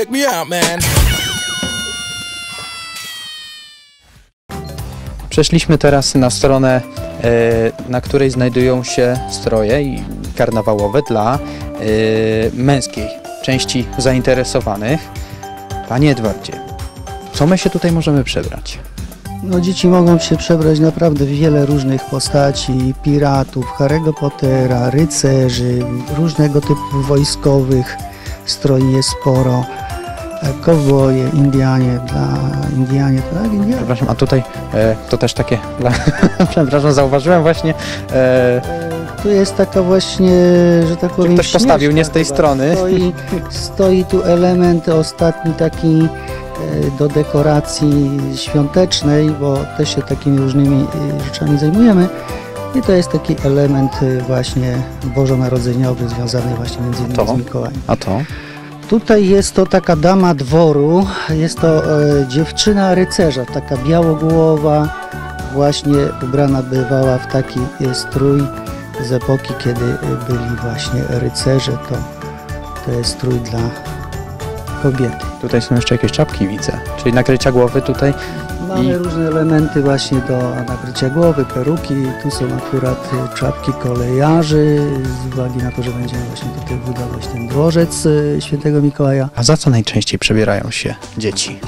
Check me out, man. Przeszliśmy teraz na stronę, e, na której znajdują się stroje karnawałowe dla e, męskiej części zainteresowanych. Panie Edwardzie, co my się tutaj możemy przebrać? No dzieci mogą się przebrać naprawdę w wiele różnych postaci, piratów, Harry'ego Pottera, rycerzy, różnego typu wojskowych, stroi jest sporo, kowboje, Indianie, dla Indianie, tak? Indianie. Przepraszam, a tutaj e, to też takie, dla, przepraszam, zauważyłem właśnie, e, Tu jest taka właśnie, że tak powiem, ktoś postawił nie z tej śnieżka strony. chyba. Stoi, stoi tu element ostatni taki e, do dekoracji świątecznej, bo też się takimi różnymi e, rzeczami zajmujemy. I to jest taki element e, właśnie bożonarodzeniowy związany właśnie między innymi To? z Mikołajem. a to? Tutaj jest to taka dama dworu, jest to e, dziewczyna rycerza, taka białogłowa, właśnie ubrana bywała w taki e, strój z epoki, kiedy e, byli właśnie rycerze, to, to jest strój dla kobiety. Tutaj są jeszcze jakieś czapki widzę, czyli nakrycia głowy tutaj. Mamy I- różne elementy właśnie do nakrycia głowy, peruki, tu są akurat e, czapki kolejarzy, z uwagi na to, że będziemy właśnie tutaj budować ten dworzec e, świętego Mikołaja. A za co najczęściej przebierają się dzieci?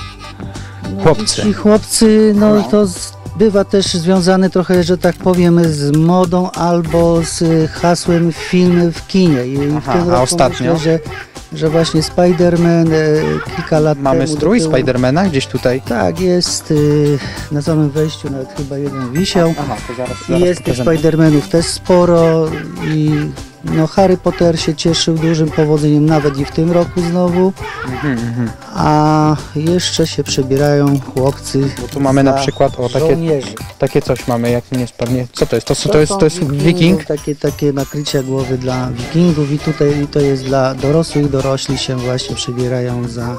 Chłopcy. Ci chłopcy, no, No. to z, bywa też związane trochę, że tak powiem, z modą albo z hasłem film w kinie. I Aha, w tym a ostatnio? Myślę, że, że właśnie Spider-Man e, kilka lat Mamy temu... strój do tyłu- Spidermana gdzieś tutaj? Tak, jest y, na samym wejściu nawet chyba jeden wisiał. Aha, to zaraz, I jest tych. Spider-Manów też sporo i no Harry Potter się cieszył dużym powodzeniem nawet i w tym roku znowu, a jeszcze się przebierają chłopcy Bo tu mamy na przykład o takie, żołnierzy. takie coś mamy, jak nie spadnie. Co to jest? To, to, jest, są to jest wiking? Takie, takie nakrycia głowy dla wikingów i tutaj to jest dla dorosłych. Dorośli się właśnie przebierają za,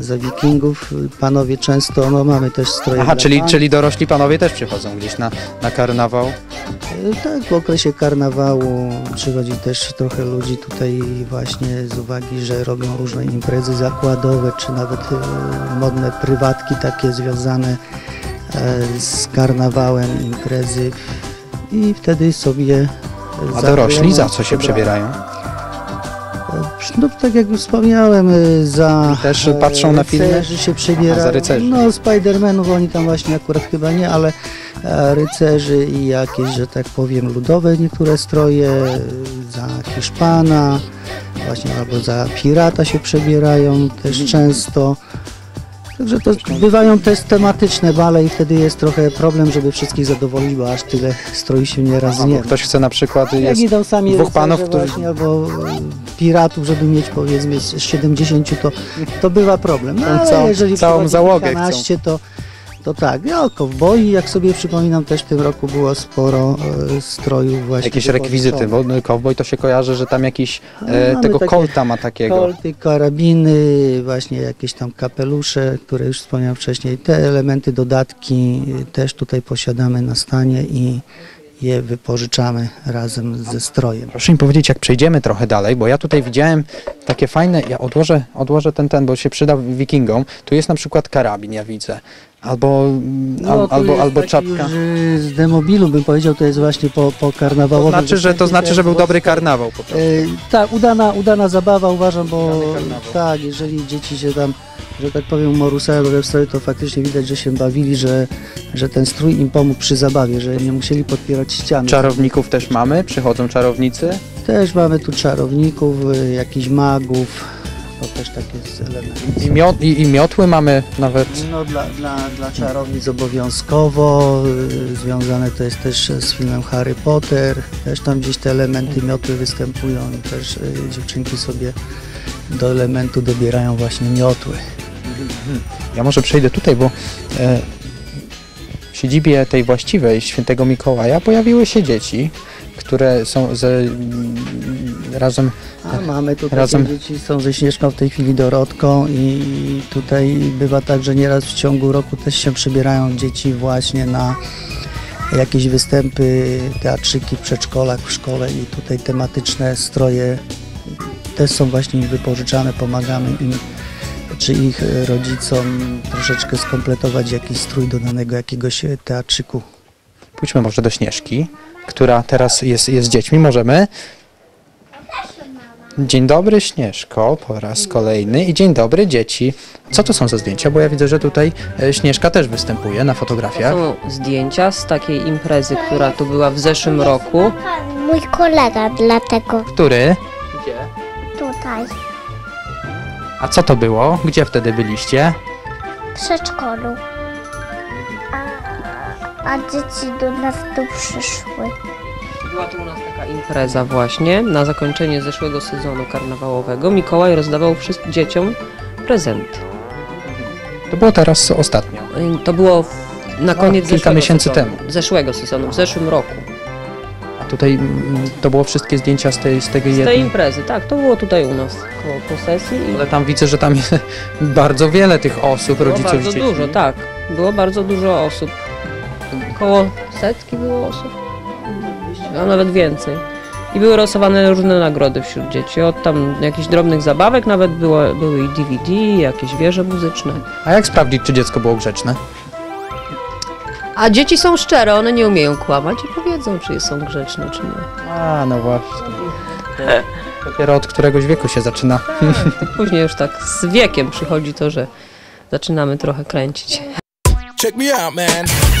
za wikingów. Panowie często, no mamy też stroje Aha, czyli, czyli dorośli panowie też przychodzą gdzieś na, na karnawał. E, Tak, w okresie karnawału przychodzi też trochę ludzi tutaj właśnie z uwagi, że robią różne imprezy zakładowe, czy nawet e, modne prywatki takie związane e, z karnawałem, imprezy i wtedy sobie A dorośli za co się przebierają? No tak jak już wspomniałem, za I też patrzą na filmy? się przebierają. Aha, za rycerzy. No Spidermanów oni tam właśnie akurat chyba nie, ale rycerzy i jakieś, że tak powiem, ludowe niektóre stroje, za Hiszpana, właśnie albo za pirata się przebierają też Mhm. często. Także to bywają też tematyczne bale i wtedy jest trochę problem, żeby wszystkich zadowolić, bo aż tyle stroi się nieraz Albo nie ktoś chce na przykład, Jak jest idą sami dwóch rycerze panów, którzy- właśnie, albo e, piratów, żeby mieć powiedzmy z 70, to, to bywa problem. No, ale całą- jeżeli całą załogę kilkanaście, to, to tak. No, kowboi, jak sobie przypominam, też w tym roku było sporo e, strojów właśnie. jakieś rekwizyty, bo no, cowboy to się kojarzy, że tam jakiś No, e, mamy tego takie kolta ma takiego. Kolty, karabiny, właśnie jakieś tam kapelusze, które już wspomniałem wcześniej. Te elementy, dodatki e, też tutaj posiadamy na stanie i je wypożyczamy razem ze strojem. Proszę mi powiedzieć, jak przejdziemy trochę dalej, bo ja tutaj widziałem takie fajne, ja odłożę, odłożę ten, ten, bo się przyda wikingom. Tu jest na przykład karabin, ja widzę. Albo, No, al, albo, albo czapka. Z demobilu bym powiedział, to jest właśnie po, po To karnawałowym. znaczy, że, to znaczy, że był dobry karnawał po prostu. Y, tak, udana, udana zabawa uważam, bo tak, jeżeli dzieci się tam, że tak powiem, morusają we stroju, to faktycznie widać, że się bawili, że, że ten strój im pomógł przy zabawie, że nie musieli podpierać ściany. Czarowników też mamy, przychodzą czarownicy. Też mamy tu czarowników, y, jakichś magów, to też takie jest element. I, miot, i, I miotły mamy nawet. No dla, dla, dla czarownic obowiązkowo, y, związane to jest też z filmem Harry Potter, też tam gdzieś te elementy miotły występują i też y, dziewczynki sobie do elementu dobierają właśnie miotły. Ja może przejdę tutaj, bo e, w siedzibie tej właściwej świętego Mikołaja pojawiły się dzieci, które są ze, mm, razem A mamy tutaj Razem- dzieci są ze Śnieżką w tej chwili Dorotką i tutaj bywa tak, że nieraz w ciągu roku też się przebierają dzieci właśnie na jakieś występy, teatrzyki w przedszkolach, w szkole i tutaj tematyczne stroje też są właśnie im wypożyczane, pomagamy im czy ich rodzicom troszeczkę skompletować jakiś strój do danego jakiegoś teatrzyku. Pójdźmy może do Śnieżki, która teraz jest, jest z dziećmi. Możemy? Dzień dobry Śnieżko po raz kolejny i dzień dobry dzieci. Co to są za zdjęcia? Bo ja widzę, że tutaj e, Śnieżka też występuje na To fotografiach. są zdjęcia z takiej imprezy, która tu była w zeszłym roku. Mój kolega dlatego Który? tutaj A co to było? Gdzie wtedy byliście? w przedszkolu. A, dzieci do nas tu przyszły. Była tu u nas taka impreza właśnie na zakończenie zeszłego sezonu karnawałowego. Mikołaj rozdawał wszystkim dzieciom prezenty. To było teraz ostatnio. To było na koniec kilka zeszłego miesięcy sezonu. temu. Zeszłego sezonu, w zeszłym roku. A tutaj mm, to było wszystkie zdjęcia z tej, z tego Z tej jednej. imprezy, tak, to było tutaj u nas koło posesji i Ale tam widzę, że tam jest bardzo wiele tych osób, było rodziców bardzo z dziećmi. dużo, tak. Było bardzo dużo osób. Koło setki było osób, a nawet więcej. I były losowane różne nagrody wśród dzieci. Od tam jakichś drobnych zabawek, nawet było, były i DVD, jakieś wieże muzyczne. A jak sprawdzić, czy dziecko było grzeczne? A dzieci są szczere, one nie umieją kłamać i powiedzą, czy są grzeczne, czy nie. A, no właśnie. Dopiero od któregoś wieku się zaczyna. Później już tak z wiekiem przychodzi to, że zaczynamy trochę kręcić. Check me out, man.